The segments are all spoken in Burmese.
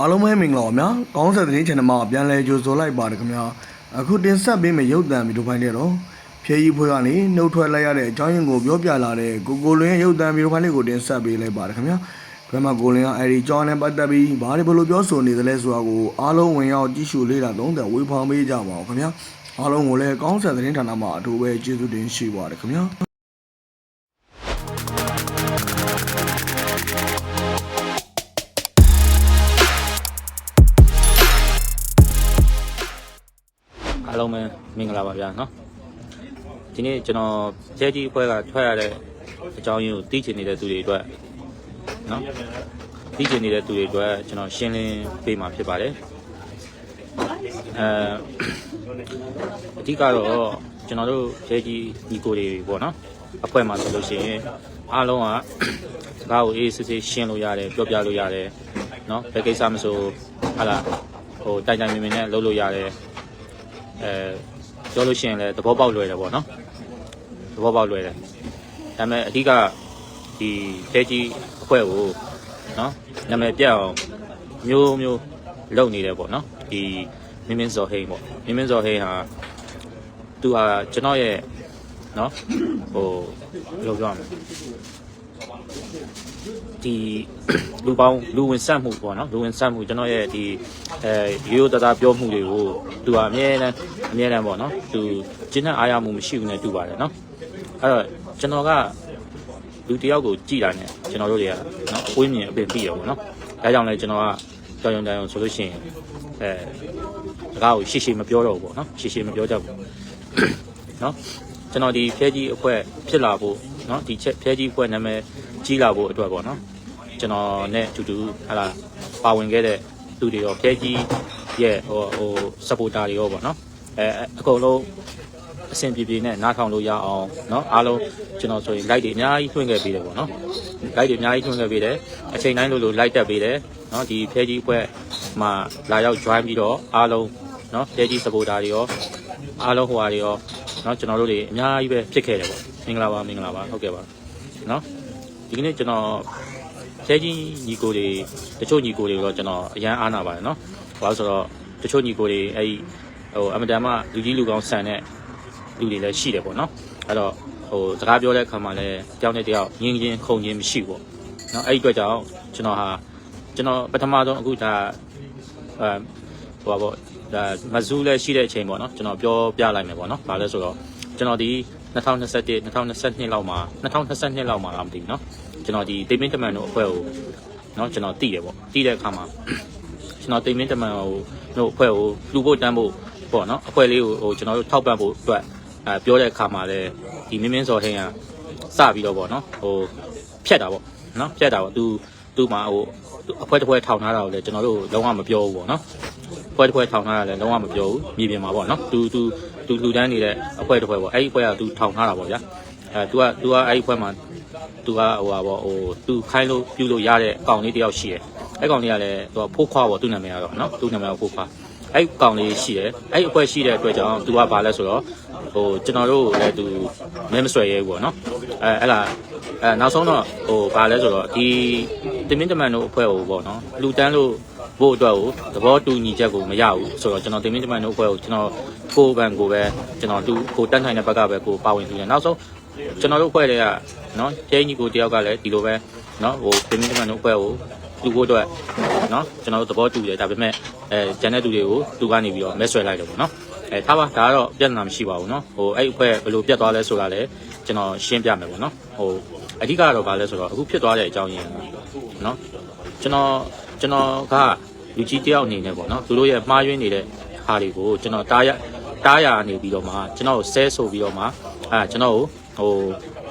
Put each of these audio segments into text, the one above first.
အားလုံးပဲမင်္ဂလာပါဗျာကောင်းဆက်သတင်းချန်နယ်မှာပြန်လည်ကြိုဆိုလိုက်ပါတယ်ခင်ဗျာအခုတင်ဆက်ပေးမယ့်ရုပ်သံဗီဒီယိုဖိုင်တွေတော့ဖြည့်ကြီးဖွဲ့ကနေနှုတ်ထွက်လိုက်ရတဲ့အကြောင်းရင်းကိုပြောပြလာတဲ့ကိုကိုလွင်ရဲ့ရုပ်သံဗီဒီယိုဖိုင်လေးကိုတင်ဆက်ပေးလိုက်ပါတယ်ခင်ဗျာဘယ်မှာကိုလင်ကအဲဒီကြောင်းနဲ့ပတ်သက်ပြီးဘာတွေဘယ်လိုပြောဆိုနေသလဲဆိုတာကိုအားလုံးဝင်ရောက်ကြည့်ရှုလေ့လာသုံးသပ်ဝေဖန်ပေးကြပါဦးခင်ဗျာအားလုံးကိုလည်းကောင်းဆက်သတင်းဌာနမှာအထူးပဲကျေးဇူးတင်ရှိပါတယ်ခင်ဗျာ မင်္ဂလာပါဗျာနော်ဒီနေ့ကျွန်တော်ကျဲကြီးအဖွဲ့ကထွက်ရတဲ့အကြောင်းရင်းကိုသိချင်နေတဲ့သူတွေအတွက်နော်သိချင်နေတဲ့သူတွေအတွက်ကျွန်တော်ရှင်းလင်းပေးမှာဖြစ်ပါတယ်အဲအဓိကတော့ကျွန်တော်တို့ကျဲကြီးညီကိုတွေပေါ့နော်အဖွဲ့မှာဆိုလို့ရှိရင်အားလုံးကစကားကိုအေးစစ်စစ်ရှင်းလို့ရတယ်ပြောပြလို့ရတယ်နော်ဘယ်ကိစ္စမဆိုဟာလာဟိုတိုင်တိုင်မြင်မြင်နဲ့လုပ်လို့ရတယ်အဲ ပြောလို့ရှိရင်လည်းသဘောပေါက်လွယ်တယ်ပေါ့နော်သဘောပေါက်လွယ်တယ်ဒါပေမဲ့အဓိကဒီတဲကြီးအဖွဲ့ကိုနော်နာမည်ပြတ်အောင်မျိုးမျိုးလုပ်နေတယ်ပေါ့နော်ဒီမင်းမင်းစော်ဟိန်းပေါ့မင်းမင်းစော်ဟိန်းဟာသူဟာကျွန်တော်ရဲ့နော်ဟိုဘယ်လိုပြောရမလဲ ဒီလူပေါင်းလူဝင်ဆက်မှုပေါ့နော်လူဝင်ဆက်မှုကျွန်တော်ရဲ့ဒီအဲရိုးရိုးသားသားပြောမှုတွေကိုသူကအမြဲတမ်းအမြဲတမ်းပေါ့နော်သူကျင်းတဲ့အားရမှုမရှိဘူးနဲ့တူပါတယ်နော်အဲ့တော့ကျွန်တော်ကလူတစ်ယောက်ကိုကြည်တာနဲ့ကျွန်တော်တို့တွေကနော်အဝင်းမြင်အပင်ပြီးရပေါ့နော်ဒါကြောင့်လည်းကျွန်တော်ကကြောင်ကြောင်ကြောင်ဆိုလို့ရှိရင်အဲစကားကိုရှေ့ရှေ့မပြောတော့ဘူးပေါ့နော်ရှေ့ရှေ့မပြောကြဘူးနော်ကျွန်တော်ဒီဖဲကြီးအဖွဲ့ဖြစ်လာဖို့နော်ဒီချက်ဖဲကြီးအဖွဲ့နာမည်ကြီးလာဖို့အတွက်ပေါ့နော် ကျွန်တော်နဲ့အတူတူဟာလာပါဝင်ခဲ့တဲ့သူတွေရောဖဲကြီးရဲ့ဟိုဟို supporter တွေရောပေါ့နော်အဲအကုန်လုံးအဆင်ပြေပြေနဲ့နားထောင်လို့ရအောင်เนาะအားလုံးကျွန်တော်ဆိုရင် light တွေအများကြီးထွင်းခဲ့ပေးတယ်ပေါ့နော် light တွေအများကြီးထွင်းခဲ့ပေးတယ်အချိန်တိုင်းလို့လို့ light တက်ပေးတယ်เนาะဒီဖဲကြီးအဖွဲ့မှာလာရောက် join ပြီးတော့အားလုံးเนาะဖဲကြီး supporter တွေရောအားလုံးဟိုဟာတွေရောเนาะကျွန်တော်တို့တွေအများကြီးပဲဖြစ်ခဲ့တယ်ပေါ့မင်္ဂလာပါမင်္ဂလာပါဟုတ်ကဲ့ပါเนาะဒီကနေ့ကျွန်တော် ဆဲကြီးညီကိုတွေတချို့ညီကိုတွေတော့ကျွန်တော်အရန်အားနာပါတယ်နော်။ဘာလို့ဆိုတော့တချို့ညီကိုတွေအဲ့ဒီဟိုအမတန်မှလူကြီးလူကောင်းဆန်တဲ့လူတွေလည်းရှိတယ်ပေါ့နော်။အဲ့တော့ဟိုစကားပြောတဲ့အခါမှာလည်းတယောက်နဲ့တယောက်ငင်းချင်းခုန်ချင်းမရှိဘူးပေါ့။နော်အဲ့ဒီအတွက်ကြောင့်ကျွန်တော်ဟာကျွန်တော်ပထမဆုံးအခုဒါအဲဟိုပါပေါ့ဒါမဇူးလည်းရှိတဲ့အချိန်ပေါ့နော်ကျွန်တော်ပြောပြလိုက်မယ်ပေါ့နော်။ဘာလဲဆိုတော့ကျွန်တော်ဒီ2021 2022လောက်မှာ2022လောက်မှာလားမသိဘူးနော်။ ကျွန်တော်ဒီတိမင်းတမန်တို့အဖွဲ့ကိုเนาะကျွန်တော်တည်တယ်ပေါ့တည်တဲ့အခါမှာကျွန်တော်တိမင်းတမန်ဟိုတို့အဖွဲ့ကိုလူဖို့တန်းဖို့ပေါ့เนาะအဖွဲ့လေးကိုဟိုကျွန်တော်တို့ထောက်ပံ့ဖို့အတွက်အဲပြောတဲ့အခါမှာလည်းဒီမင်းမင်းစော်ဟင်းကစပြီးတော့ပေါ့เนาะဟိုဖြတ်တာပေါ့เนาะဖြတ်တာပေါ့သူသူ့မှာဟိုအဖွဲ့တစ်ဖွဲ့ထောင်ထားတာကိုလည်းကျွန်တော်တို့လုံးဝမပြောဘူးပေါ့เนาะအဖွဲ့တစ်ဖွဲ့ထောင်ထားတာလည်းလုံးဝမပြောဘူးမြေပြင်မှာပေါ့เนาะသူသူသူလူတန်းနေတဲ့အဖွဲ့တစ်ဖွဲ့ပေါ့အဲ့ဒီအဖွဲ့ကသူထောင်ထားတာပေါ့ဗျာအဲ तू က तू ကအဲ့ဒီအဖွဲ့မှာ သူကဟိုပါပေါ့ဟိုသူခိုင်းလို့ပြုလို့ရတဲ့အကောင်လေးတယောက်ရှိတယ်အဲ့ကောင်လေးကလည်းသူကဖိုးခွားပေါ့သူ့နာမည်ကတော့နော်သူ့နာမည်ကဖိုးခွားအဲ့ကောင်လေးရှိတယ်အဲ့အဖွဲရှိတဲ့အတွက်ကြောင့်သူကဘာလဲဆိုတော့ဟိုကျွန်တော်တို့လည်းသူမဲမဆွဲရဲဘူးပေါ့နော်အဲအဲ့လားအဲနောက်ဆုံးတော့ဟိုဘာလဲဆိုတော့ဒီတင်မင်းတမန်တို့အဖွဲကိုပေါ့နော်လူတန်းလို့ဘို့အတွက်ကိုသဘောတူညီချက်ကိုမရဘူးဆိုတော့ကျွန်တော်တင်မင်းတမန်တို့အဖွဲကိုကျွန်တော်ကိုယ်ပန်ကိုပဲကျွန်တော်သူကိုတန်းထိုင်တဲ့ဘက်ကပဲကိုပါဝင်ပြီးတယ်နောက်ဆုံး ကျွန်တော်တို့အဖွဲ့တွေကနော်ကျင်းကြီးကိုတယောက်ကလည်းဒီလိုပဲနော်ဟိုပင်မင်းတမန်တို့အဖွဲ့ကိုလူဖို့အတွက်နော်ကျွန်တော်တို့သဘောတူတယ်ဒါပေမဲ့အဲကျန်တဲ့သူတွေကိုသူကနေပြီးတော့မဲဆွဲလိုက်တယ်ပေါ့နော်အဲထားပါဒါကတော့ပြဿနာမရှိပါဘူးနော်ဟိုအဲ့အဖွဲ့ဘယ်လိုပြတ်သွားလဲဆိုတာလည်းကျွန်တော်ရှင်းပြမယ်ပေါ့နော်ဟိုအဓိကတော့ဗာလဲဆိုတော့အခုဖြစ်သွားတဲ့အကြောင်းရင်းနော်ကျွန်တော်ကျွန်တော်ကလူကြီးတယောက်အနေနဲ့ပေါ့နော်သူတို့ရဲ့မှားယွင်းနေတဲ့ဟာတွေကိုကျွန်တော်တားရတားရနေပြီးတော့မှကျွန်တော်ကိုဆဲဆိုပြီးတော့မှအဲကျွန်တော်ကို ဟို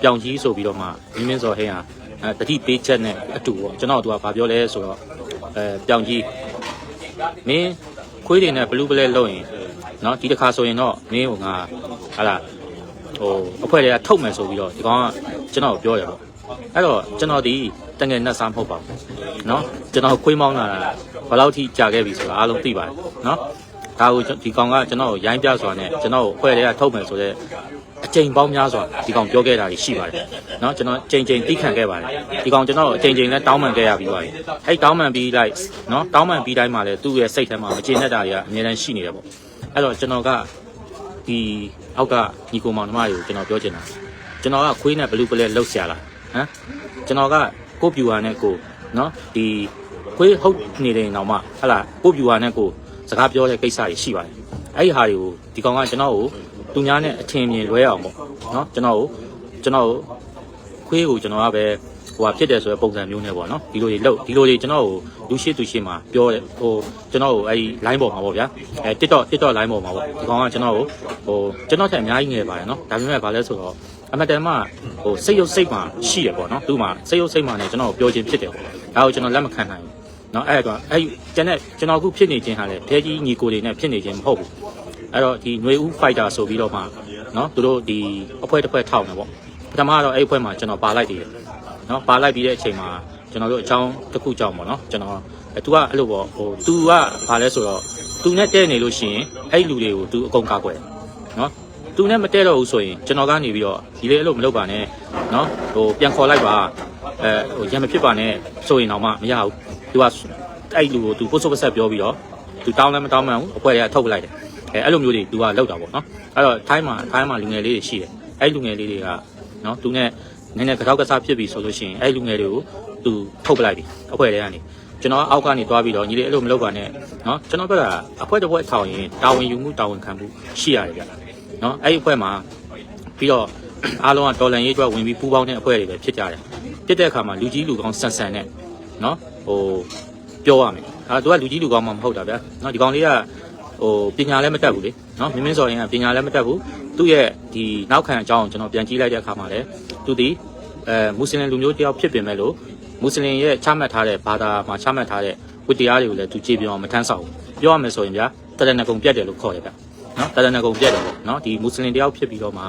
ပြောင်ကြီးဆိုပြီးတော့မှမင်းမင်းစော်ဟင်းဟာအဲတတိပေးချက်နဲ့အတူပေါ့ကျွန်တော်တို့ကဗာပြောလဲဆိုတော့အဲပြောင်ကြီးမင်းခွေးတွေနဲ့ဘလူးပလဲလုံရင်เนาะဒီတစ်ခါဆိုရင်တော့မင်းဟိုငါဟာလာဟိုအဖွဲ့တွေကထုတ်မယ်ဆိုပြီးတော့ဒီကောင်ကကျွန်တော်ကိုပြောတယ်ပေါ့အဲ့တော့ကျွန်တော်ဒီတငယ်နဲ့စားမဟုတ်ပါဘူးเนาะကျွန်တော်ခွေးမောင်းလာတာဘယ်လောက်ထိကြာခဲ့ပြီဆိုတာအားလုံးသိပါတယ်เนาะဒါကိုဒီကောင်ကကျွန်တော်ကိုရိုင်းပြစွာနဲ့ကျွန်တော်ကိုအဖွဲ့တွေကထုတ်မယ်ဆိုတော့ အချိန်ပေါင်းများစွာဒီကောင်ပြောခဲ့တာကြီးရှိပါတယ်เนาะကျွန်တော်ချိန်ချိန်တိခံခဲ့ပါတယ်ဒီကောင်ကျွန်တော်အချိန်ချိန်လဲတောင်းပန်ခဲ့ရပြီးပါတယ်အဲ့တောင်းပန်ပြီးလိုက်เนาะတောင်းပန်ပြီးတိုင်းမှာလဲသူ့ရဲ့စိတ်ထဲမှာမကျေနပ်တာတွေကအများတန်းရှိနေတယ်ပေါ့အဲ့တော့ကျွန်တော်ကဒီအောက်ကညီကိုမောင်နှမတွေကိုကျွန်တော်ပြောချင်တာကျွန်တော်ကခွေးနဲ့ဘလူးကလေးလှုပ်ရှားလာဟမ်ကျွန်တော်ကကိုပြူဟာနဲ့ကိုเนาะဒီခွေးဟုတ်နေတဲ့နောက်မှဟလာကိုပြူဟာနဲ့ကိုစကားပြောတဲ့ကိစ္စတွေရှိပါတယ်အဲ့ဒီဟာတွေကိုဒီကောင်ကကျွန်တော်ကို သူများနဲ့အထင်မြင်လွဲအောင်ပေါ့နော်ကျွန်တော်ကိုကျွန်တော်ကိုခွေးကိုကျွန်တော်ကပဲဟိုဟာဖြစ်တယ်ဆိုတဲ့ပုံစံမျိုးနဲ့ပေါ့နော်ဒီလိုကြီးလောက်ဒီလိုကြီးကျွန်တော်ကိုလူရှိသူရှိမှာပြောတယ်ဟိုကျွန်တော်ကိုအဲဒီ line ပေါ်မှာပေါ့ဗျာအဲ TikTok TikTok line ပေါ်မှာပေါ့ဒီကောင်ကကျွန်တော်ကိုဟိုကျွန်တော်ထက်အများကြီးငယ်ပါတယ်နော်ဒါပေမဲ့ဘာလဲဆိုတော့အမတန်မှဟိုစိတ်ရုပ်စိတ်မှရှိရပေါ့နော်သူ့မှာစိတ်ရုပ်စိတ်မှနဲ့ကျွန်တော်ကိုပြောချင်းဖြစ်တယ်ပေါ့ဒါကိုကျွန်တော်လက်မခံနိုင်ဘူးနော်အဲ့တော့အဲ့ကျန်တဲ့ကျွန်တော်အခုဖြစ်နေခြင်းဟာလေဖဲကြီးညီကိုတွေနဲ့ဖြစ်နေခြင်းမဟုတ်ဘူး အဲ့တော့ဒီຫນွေဦး fighter ဆိုပြီးတော့မှနော်သူတို့ဒီအဖွဲတစ်ဖွဲထောက်နေပေါ့ပထမတော့အဲ့အဖွဲမှာကျွန်တော်ပါလိုက်တယ်နော်ပါလိုက်ပြီးတဲ့အချိန်မှာကျွန်တော်တို့အကြောင်းတစ်ခုကြောင့်ပေါ့နော်ကျွန်တော်အဲ तू ကအဲ့လိုပေါ့ဟို तू ကဘာလဲဆိုတော့ तू နဲ့တဲ့နေလို့ရှိရင်အဲ့လူတွေကို तू အကုန်ကာကွယ်နော် तू နဲ့မတဲ့တော့ဘူးဆိုရင်ကျွန်တော်ကနေပြီးတော့ဒီလေအဲ့လိုမလုပ်ပါနဲ့နော်ဟိုပြန်ခေါ်လိုက်ပါအဲဟိုရံမဖြစ်ပါနဲ့ဆိုရင်တော့မှမရဘူး तू ကအဲ့လူကို तू ပို့ဆုပ်ပဆက်ပြောပြီးတော့ तू တောင်းလည်းမတောင်းမှန်းဘူးအဖွဲတွေကထုတ်ပလိုက်တယ် အဲအဲ့လိုမျိုးတွေသူကလောက်တာပေါ့နော်အဲ့တော့ထိုင်းမှာထိုင်းမှာလူငယ်လေးတွေရှိတယ်အဲ့လူငယ်လေးတွေကနော်သူနဲ့နည်းနည်းကြောက်ကစားဖြစ်ပြီဆိုလို့ရှိရင်အဲ့လူငယ်တွေကိုသူထုတ်ပလိုက်ပြီအဖွဲထဲကနေကျွန်တော်အောက်ကနေသွားပြီးတော့ညီလေးအဲ့လိုမလုပ်ပါနဲ့နော်ကျွန်တော်ဘက်ကအဖွဲတစ်ဖွဲထောင်ရင်တာဝန်ယူမှုတာဝန်ခံမှုရှိရတယ်ဗျာနော်အဲ့ဒီအဖွဲမှာပြီးတော့အားလုံးကဒေါ်လာရေးအတွက်ဝင်ပြီးပူးပေါင်းတဲ့အဖွဲတွေပဲဖြစ်ကြတယ်ဖြစ်တဲ့အခါမှာလူကြီးလူကောင်းဆန်ဆန်နဲ့နော်ဟိုပြောရမယ်အဲသူကလူကြီးလူကောင်းမှမဟုတ်တာဗျာနော်ဒီကောင်လေးက ဟိုပညာလည်းမတတ်ဘူးလေနော်မင်းမင်းစော်ရင်ကပညာလည်းမတတ်ဘူးသူ့ရဲ့ဒီနောက်ခံအကြောင်းကိုကျွန်တော်ပြန်ကြည့်လိုက်တဲ့အခါမှာလည်းသူဒီအဲမွတ်စလင်လူမျိုးတယောက်ဖြစ်ပင်မဲ့လို့မွတ်စလင်ရဲ့ချမှတ်ထားတဲ့ဘာသာမှာချမှတ်ထားတဲ့ဝတ္တရားတွေကိုလည်းသူကြည့်ပြအောင်မထမ်းဆောင်ဘူးပြောရမယ်ဆိုရင်ဗျာတရဏဂုံပြတ်တယ်လို့ခေါ်တယ်ဗျာနော်တရဏဂုံပြတ်တယ်ပေါ့နော်ဒီမွတ်စလင်တယောက်ဖြစ်ပြီးတော့မှ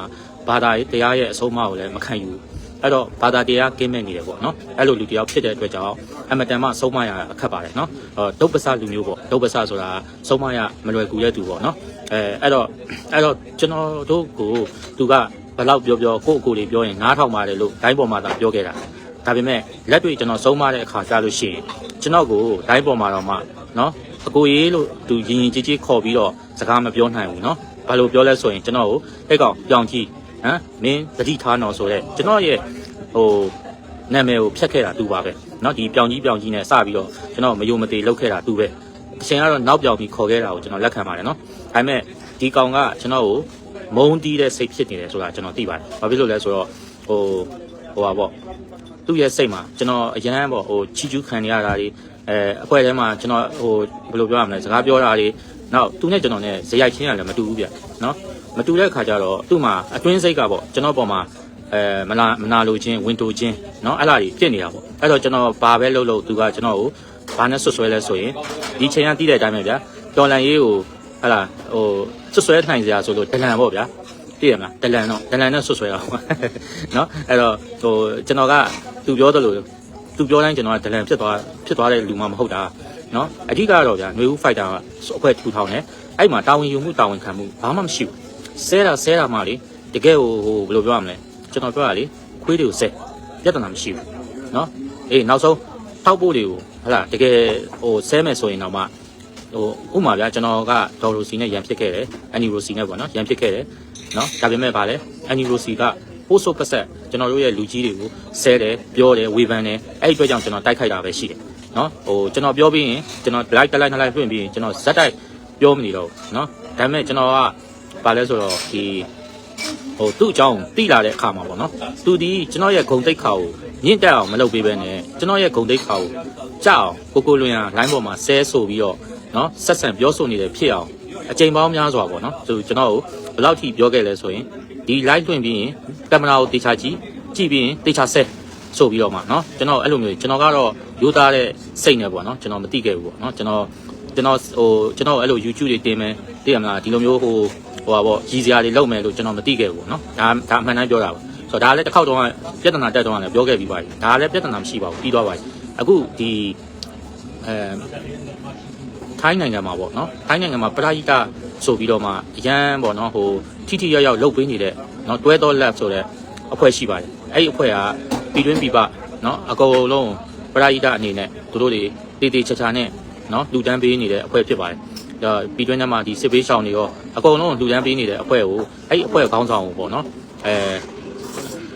ဘာသာရေးတရားရဲ့အဆုံးအမကိုလည်းမခံယူဘူး အဲ့တော့ဘာသာတရားကင်းမဲ့နေတယ်ပေါ့နော်အဲ့လိုလူတယောက်ဖြစ်တဲ့အတွက်ကြောင့်အမတန်မှဆုံးမရအခက်ပါတယ်နော်အော်ဒုပ္ပစလူမျိုးပေါ့ဒုပ္ပစဆိုတာဆုံးမရမလွယ်ကူတဲ့သူပေါ့နော်အဲအဲ့တော့အဲ့တော့ကျွန်တော်တို့ကိုသူကဘယ်လောက်ပြောပြောကိုယ့်အကိုလေးပြောရင်နားထောင်ပါတယ်လို့ဒိုင်းပေါ်မှာသာပြောခဲ့တာဒါပေမဲ့လက်တွေ့ကျွန်တော်ဆုံးမတဲ့အခါကြားလို့ရှိရင်ကျွန်တော်ကိုဒိုင်းပေါ်မှာတော့မှနော်အကိုရေးလို့သူရင်ရင်ကြီးကြီးခေါ်ပြီးတော့စကားမပြောနိုင်ဘူးနော်ဘာလို့ပြောလဲဆိုရင်ကျွန်တော်ကိုအဲ့ကောင်ပြောင်းကြည့်ဟမ်မင်းတတိထားနော်ဆိုတော့ကျွန်တော်ရဲ့ ဟိုနာမည်ကိုဖျက်ခဲ့တာသူပါပဲเนาะဒီပြောင်ကြီးပြောင်ကြီးနဲ့စပြီးတော့ကျွန်တော်မယုံမသေးလုပ်ခဲ့တာသူပဲအချိန်ကတော့နောက်ပြောင်ပြီးခေါ်ခဲ့တာကိုကျွန်တော်လက်ခံပါတယ်เนาะဒါပေမဲ့ဒီကောင်ကကျွန်တော်ကိုမုန်းတီးတဲ့စိတ်ဖြစ်နေတယ်ဆိုတာကျွန်တော်သိပါတယ်ဘာဖြစ်လို့လဲဆိုတော့ဟိုဟိုပါပေါ့သူ့ရဲ့စိတ်မှာကျွန်တော်အရန်ပေါ့ဟိုချီကျူးခံနေရတာတွေအဲအဖွဲထဲမှာကျွန်တော်ဟိုဘယ်လိုပြောရမလဲစကားပြောတာတွေနောက်သူနဲ့ကျွန်တော်နဲ့ဇယိုက်ချင်းကလည်းမတူဘူးဗျเนาะမတူတဲ့အခါကျတော့သူ့မှာအတွင်းစိတ်ကပေါ့ကျွန်တော်ပေါ်မှာ အဲမနာမနာလိုခြင်းဝင်တိုခြင်းเนาะအဲ့လားကြီးဖြစ်နေတာပေါ့အဲ့တော့ကျွန်တော်ဘာပဲလုပ်လို့သူကကျွန်တော်ကိုဘာနဲ့ဆွဆွဲလဲဆိုရင်ဒီချိန်ကတည်တဲ့အတိုင်းပဲဗျာတော်လန်ရေးကိုဟလာဟိုဆွဆွဲနိုင်စရာဆိုလို့ဒလန်ပေါ့ဗျာတည်ရမလားဒလန်တော့ဒလန်နဲ့ဆွဆွဲတော့เนาะအဲ့တော့ဟိုကျွန်တော်ကသူပြောသလိုသူပြောတိုင်းကျွန်တော်ကဒလန်ဖြစ်သွားဖြစ်သွားတဲ့လူမှမဟုတ်တာเนาะအဓိကတော့ဗျာຫນွေဦးဖိုက်တာကအခွဲထူထောင်တယ်အဲ့မှာတာဝန်ယူမှုတာဝန်ခံမှုဘာမှမရှိဘူးဆဲတာဆဲတာမှလေတကယ်ဟိုဟိုဘယ်လိုပြောရမလဲ ကျွန်တော်ပြောရလေခွေးတွေကိုဆဲပြဿနာမရှိဘူးเนาะအေးနောက်ဆုံးထောက်ဖို့တွေကိုဟလာတကယ်ဟိုဆဲမယ်ဆိုရင်တော့မှဟိုဥမာဗျာကျွန်တော်ကဒေါ်ရိုစီနဲ့ရန်ဖြစ်ခဲ့တယ်အန်နီရိုစီနဲ့ပေါ့နော်ရန်ဖြစ်ခဲ့တယ်เนาะဒါပေမဲ့ဗာလဲအန်နီရိုစီကပို့ဆိုပတ်ဆက်ကျွန်တော်တို့ရဲ့လူကြီးတွေကိုဆဲတယ်ပြောတယ်ဝေဖန်တယ်အဲ့ဒီအတွက်ကြောင့်ကျွန်တော်တိုက်ခိုက်တာပဲရှိတယ်เนาะဟိုကျွန်တော်ပြောပြီးရင်ကျွန်တော် like တစ်လိုက်နှစ်လိုက်လွှင့်ပြီးရင်ကျွန်တော်ဇက်တိုက်ပြောမနေတော့ဘူးเนาะဒါပေမဲ့ကျွန်တော်ကဗာလဲဆိုတော့ဒီ ဟိုသူ့အကြောင်းတိလာတဲ့အခါမှာပေါ့နော်သူဒီကျွန်တော်ရဲ့ဂုံတိတ်ခါကိုမြင့်တက်အောင်မလုပ်ပေးဘဲနဲ့ကျွန်တော်ရဲ့ဂုံတိတ်ခါကိုကြောက်အောင်ကိုကိုလွင်ရ line ပေါ်မှာဆဲဆိုပြီးတော့နော်ဆက်ဆံပြောဆိုနေတယ်ဖြစ်အောင်အချိန်ပေါင်းများစွာပေါ့နော်သူကျွန်တော်ကိုဘယ်လောက်ထိပြောခဲ့လဲဆိုရင်ဒီ live တွင်ပြီးရင်ကင်မရာကိုတေချာကြည့်ကြည့်ပြီးရင်တေချာဆဲဆိုပြီးတော့မှเนาะကျွန်တော်အဲ့လိုမျိုးကျွန်တော်ကတော့ရိုးသားတဲ့စိတ်နဲ့ပေါ့နော်ကျွန်တော်မသိခဲ့ဘူးပေါ့နော်ကျွန်တော်ကျွန်တော်ဟိုကျွန်တော်အဲ့လို YouTube တွေတင်မယ်သိရမလားဒီလိုမျိုးဟို ဟိုပါပေါ့ကြီးစရာတွေလုပ်မယ်လို့ကျွန်တော်မသိခဲ့ဘူးပေါ့နော်ဒါဒါအမှန်တမ်းပြောတာပါဆိုတော့ဒါလည်းတစ်ခေါက်တော့ပြဿနာတက်တော့လည်းပြောခဲ့ပြီးပါပြီဒါလည်းပြဿနာမရှိပါဘူးပြီးသွားပါပြီအခုဒီအဲထိုင်းနိုင်ငံမှာပေါ့နော်ထိုင်းနိုင်ငံမှာပရာဟိတဆိုပြီးတော့မှအရန်ပေါ့နော်ဟိုထိထိရောက်ရောက်လုပ်ပေးနေတဲ့နော်တွဲတော်လက်ဆိုတဲ့အဖွဲ့ရှိပါတယ်အဲ့ဒီအဖွဲ့ကပြည်တွင်းပြည်ပနော်အကုန်လုံးပရာဟိတအနေနဲ့သူတို့တွေတည်တည်ချာချာနဲ့နော်လူတန်းပေးနေတဲ့အဖွဲ့ဖြစ်ပါတယ်ဒါ ပြည်တွင်းထဲမှာဒီစစ်ပေးရှောင်တွေရောအကုန်လုံးလူတန်းပေးနေတဲ့အဖွဲ့ကိုအဲ့ဒီအဖွဲ့ခေါင်းဆောင်ကိုပေါ့နော်အဲ